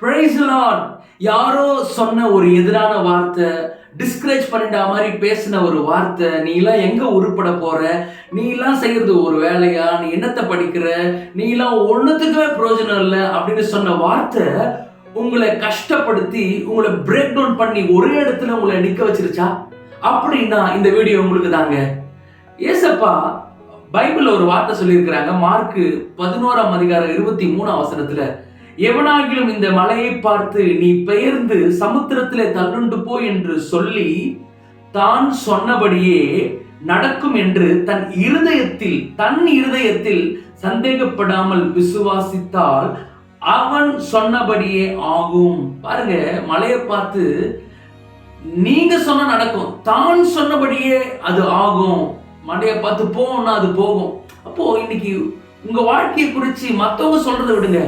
Price Lord யாரோ சொன்ன ஒரு எதிரான வார்த்தை டிஸ்கரேஜ் பண்ணிட்ட மாதிரி பேசின ஒரு வார்த்தை நீ எல்லாம் எங்க உருப்பட போற? நீ எல்லாம் செய்யறது ஒரு வேலையா? நீ என்னத்தை படிக்கிற? நீ எல்லாம் ஒண்ணுத்துக்குமே பிரயோஜனம் இல்லை அப்படின்னு சொன்ன வார்த்தை உங்களை கஷ்டப்படுத்தி உங்களை பிரேக் டவுன் பண்ணி ஒரே இடத்துல உங்களை நிக்க வச்சிருச்சா? அப்படின்னா இந்த வீடியோ உங்களுக்கு தாங்க. ஏசப்பா பைபிள்ல ஒரு வார்த்தை சொல்லியிருக்கிறாங்க மார்க்கு பதினோராம் அதிகாரம் இருபத்தி மூணாம் அவசரத்துல எவனாகிலும் இந்த மலையை பார்த்து நீ பெயர்ந்து சமுத்திரத்திலே தள்ளுண்டு போ என்று சொல்லி தான் சொன்னபடியே நடக்கும் என்று தன் இருதயத்தில் தன் இருதயத்தில் சந்தேகப்படாமல் விசுவாசித்தால் அவன் சொன்னபடியே ஆகும். பாருங்க மலையை பார்த்து நீங்க சொன்ன நடக்கும் தான் சொன்னபடியே அது ஆகும். மலையை பார்த்து போகும்னா அது போகும். அப்போ இன்னைக்கு உங்க வாழ்க்கையை குறித்து மத்தவங்க சொல்றதை விடுங்க.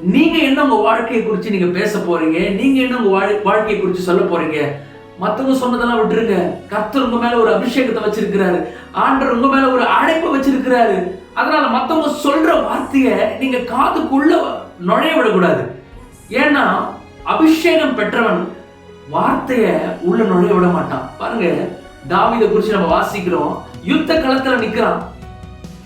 நீங்க என்ன உங்க வாழ்க்கையை குறித்து நீங்க பேச போறீங்க? நீங்க என்ன உங்க வாழ்- வாழ்க்கையை குறித்து சொல்ல போறீங்க? மத்தவங்க சொன்னதெல்லாம் விட்டுருங்க. கர்த்தர் உங்கள் மேல ஒரு அபிஷேகத்தை வச்சிருக்கிறாரு. ஆண்டர் உங்கள் மேல ஒரு அழைப்பை வச்சிருக்கிறாரு. அதனால மத்தவங்க சொல்ற வார்த்தையை நீங்க காதுக்குள்ள நுழைய விடக்கூடாது. ஏன்னா அபிஷேகம் பெற்றவன் வார்த்தைய உள்ள நுழைய விட மாட்டான். பாருங்க தாவிதை குறித்து நம்ம வாசிக்கிறோம். யுத்த களத்தில் நிக்கிறான்.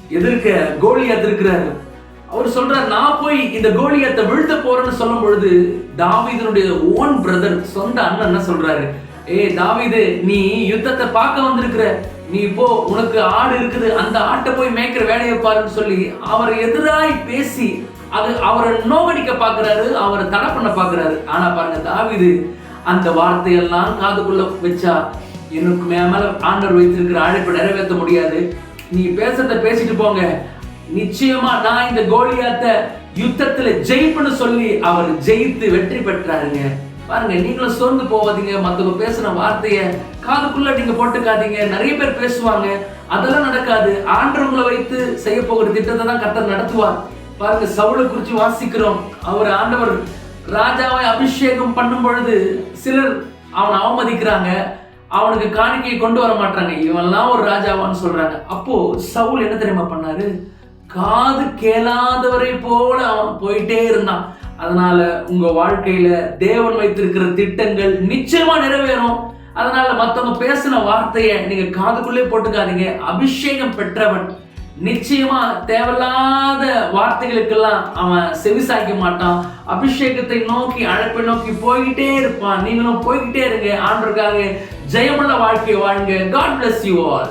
எதிர்க்க கோலியாத் இருக்கிறாரு. அவர் சொல்றார் நான் போய் இந்த கோலியத்தை வீழ்த்த போறேன்னு சொல்லும் பொழுது தாவிதனுடைய ஓன் பிரதர் சொந்த அண்ணன் என்ன சொல்றாரு? ஏய் தாவிது நீ யுத்தத்தை பார்க்க வந்திருக்கிற. நீ போ உனக்கு ஆடு இருக்குது. அந்த ஆட்டை போய் மேய்க்கிற வேலையை பாருன்னு சொல்லி அவர் எதிராய் பேசி அது அவரை நோகடிக்க பாக்குறாரு அவரை தடை பண்ண பார்க்கறாரு. ஆனா பாருங்க தாவிது அந்த வார்த்தையெல்லாம் காதுக்குள்ள வச்சா எனக்கு மே- மேல ஆண்டவர் வைத்திருக்கிற அழைப்பை நிறைவேற்ற முடியாது. நீ பேசுறத பேசிட்டு போங்க. நிச்சயமா நான் இந்த கோலியாத்த யுத்தத்துல ஜெயிப்புன்னு சொல்லி அவர் ஜெயித்து வெற்றி பெற்றாருங்க. பாருங்க நீங்களும் சோர்ந்து போவாதீங்க. மத்தவங்க பேசுன வார்த்தைய காதுக்குள்ள நீங்க போட்டுக்காதீங்க. நிறைய பேர் பேசுவாங்க. அதெல்லாம் நடக்காது. ஆண்டவங்களை வைத்து செய்ய போகிற திட்டத்தை தான் கர்த்தர் நடத்துவார். பாருங்க சவுளை குறித்து வாசிக்கிறோம். அவர் ஆண்டவர் ராஜாவை அபிஷேகம் பண்ணும் பொழுது சிலர் அவனை அவமதிக்கிறாங்க. அவனுக்கு காணிக்கையை கொண்டு வர மாட்டாங்க. இவன்லாம் ஒரு ராஜாவான்னு சொல்றாங்க. அப்போ சவுல் என்ன தெரியுமா பண்ணாரு? காது கேளாதவரை போல அவன் போயிட்டே இருந்தான். அதனால உங்க வாழ்க்கையில தேவன் வைத்திருக்கிற திட்டங்கள் நிச்சயமா நிறைவேறும். அதனால மத்தவங்க பேசின வார்த்தையை நீங்க காதுக்குள்ளே போட்டுக்காதீங்க. அபிஷேகம் பெற்றவன். நிச்சயமா தேவையில்லாத வார்த்தைகளுக்கெல்லாம் அவன் செவிசாய்க்க மாட்டான். அபிஷேகத்தை நோக்கி அழைப்பை நோக்கி போய்கிட்டே இருப்பான். நீங்களும் போய்கிட்டே இருங்க. ஆண்டுக்காக ஜெயமுள்ள வாழ்க்கையை வாழுங்க. God bless you all